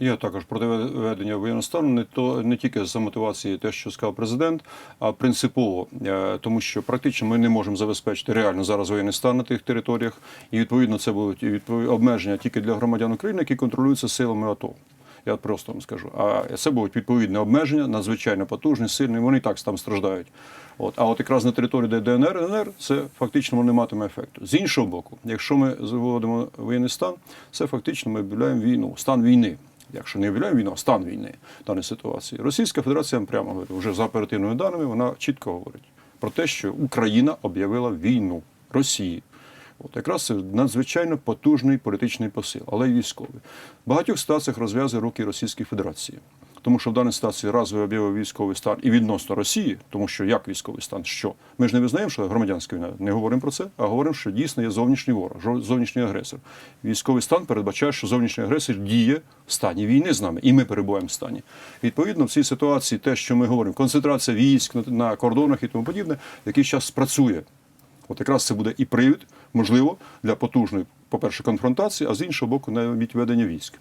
Я також проти введення воєнного стану не то не тільки за мотивації те, що сказав президент, а принципово, Е, тому що практично ми не можемо забезпечити реально зараз воєнний стан на тих територіях, і відповідно це будуть обмеження тільки для громадян України, які контролюються силами АТО. Я просто вам скажу. А це будуть відповідні обмеження, надзвичайно потужні, сильні. Вони і так там страждають. От а от якраз на території, де ДНР, ЛНР, це фактично не матиме ефекту. З іншого боку, якщо ми заводимо воєнний стан, це фактично ми об'являємо війну, стан війни. Якщо не об'являємо війну, а стан війни в даній ситуації. Російська Федерація прямо говорю, вже за оперативними даними, вона чітко говорить про те, що Україна об'явила війну Росії. От якраз це надзвичайно потужний політичний посил, але й військовий. В багатьох ситуаціях розв'язує руки Російської Федерації. Тому що в даній ситуації раз об'явив військовий стан і відносно Росії, тому що як військовий стан, що ми ж не визнаємо, що громадянська війна, не говоримо про це, а говоримо, що дійсно є зовнішній ворог, зовнішній агресор. Військовий стан передбачає, що зовнішній агресор діє в стані війни з нами, і ми перебуваємо в стані. Відповідно, в цій ситуації, те, що ми говоримо, концентрація військ на, на кордонах і тому подібне, який час спрацює. От якраз це буде і привід, можливо, для потужної, по-перше, конфронтації, а з іншого боку, навіть ведення військ.